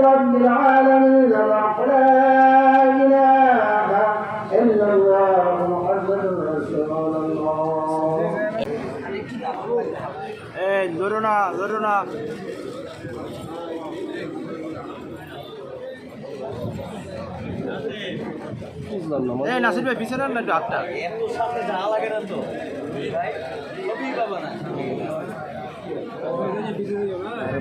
رب العالمين لا إله إلا الله محمد رسول الله এই ধরো না ধরো না এই নাসির ভাই পিছনে না একটু হাতটা সবাই ঈদুল আজহার উপলক্ষে আবেদন করবো সবাই বাসা আমাদের- পাবো একটু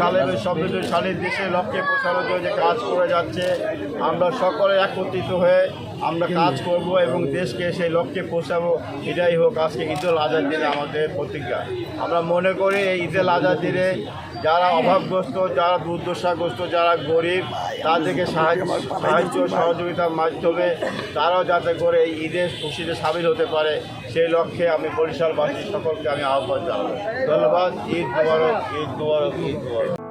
সালের সমৃদ্ধশালী দেশে লক্ষ্যে পৌঁছানোর জন্য যে কাজ করে যাচ্ছে আমরা সকলে একত্রিত হয়ে আমরা কাজ করব এবং দেশকে সেই লক্ষ্যে পৌঁছাবো, এটাই হোক আজকে ঈদুল আজহার দিনে আমাদের প্রতিজ্ঞা। আমরা মনে করি এই ঈদুল আজহার দিনে যারা অভাবগ্রস্ত, যারা দুর্দশাগ্রস্ত, যারা গরিব, তাদেরকে সাহায্য সাহায্য সহযোগিতার মাধ্যমে তারাও যাতে করে এই ঈদের খুশিতে সামিল হতে পারে, সেই লক্ষ্যে আমি বরিশালবাসী সকলকে আমি আহ্বান জানাব। ধন্যবাদ, ঈদ মুবারক ঈদ মুবারক ঈদ মুবারক।